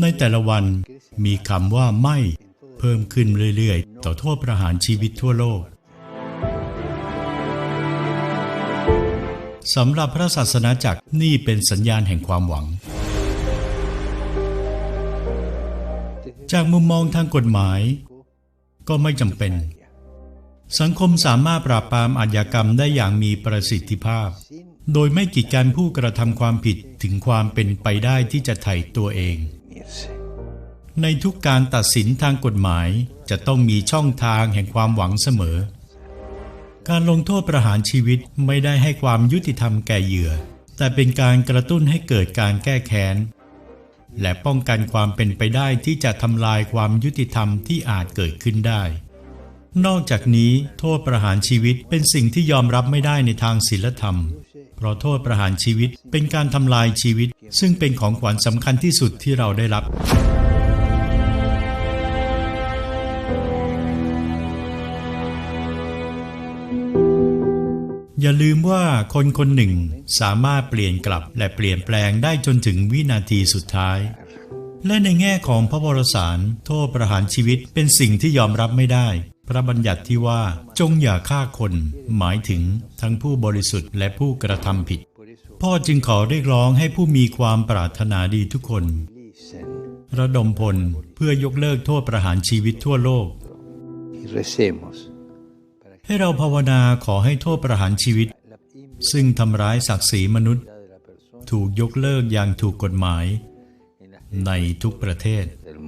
ในแต่ละวันมีคำว่าไม่เพิ่มขึ้นเรื่อยๆ ต่อโทษประหารชีวิตทั่วโลกสำหรับพระศาสนาจักรนี่เป็นสัญญาณแห่งความหวัง จากมุมมองทางกฎหมาย ก็ไม่จำเป็น สังคมสามารถปราบปรามอาชญากรรมได้อย่างมีประสิทธิภาพ โดยไม่กีดกันผู้กระทำความผิดถึงความเป็นไปได้ที่จะไถ่ตัวเอง ในทุกการตัดสินทางกฎหมายจะต้องมีช่องทางแห่งความหวังเสมอ การลงโทษประหารชีวิตไม่ได้ให้ความยุติธรรมแก่เหยื่อ แต่เป็นการกระตุ้นให้เกิดการแก้แค้น และป้องกันความเป็นไปได้ที่จะทำลายความยุติธรรมที่อาจเกิดขึ้นได้ นอกจากนี้ โทษประหารชีวิตเป็นสิ่งที่ยอมรับไม่ได้ในทางศีลธรรม เพราะโทษประหารชีวิตเป็นการทำลายชีวิต ซึ่งเป็นของขวัญสำคัญที่สุดที่เราได้รับอย่าลืมว่าคนคนหนึ่งสามารถเปลี่ยนกลับและเปลี่ยนแปลงได้จนถึงวินาทีสุดท้าย และในแง่ของพระวรสาร โทษประหารชีวิตเป็นสิ่งที่ยอมรับไม่ได้ พระบัญญัติที่ว่าจงอย่าฆ่าคน หมายถึงทั้งผู้บริสุทธิ์และผู้กระทำผิด พ่อจึงขอเรียกร้องให้ผู้มีความปรารถนาดีทุกคน Listen ระดมพลเพื่อยกเลิกโทษประหารชีวิตทั่วโลก y recemos. ให้เราภาวนาขอให้โทษประหารชีวิต La impunidad ซึ่งทำร้ายศักดิ์ศรีมนุษย์ de la persona ถูกยกเลิกอย่างถูกกฎหมาย en las ในทุกประเทศ del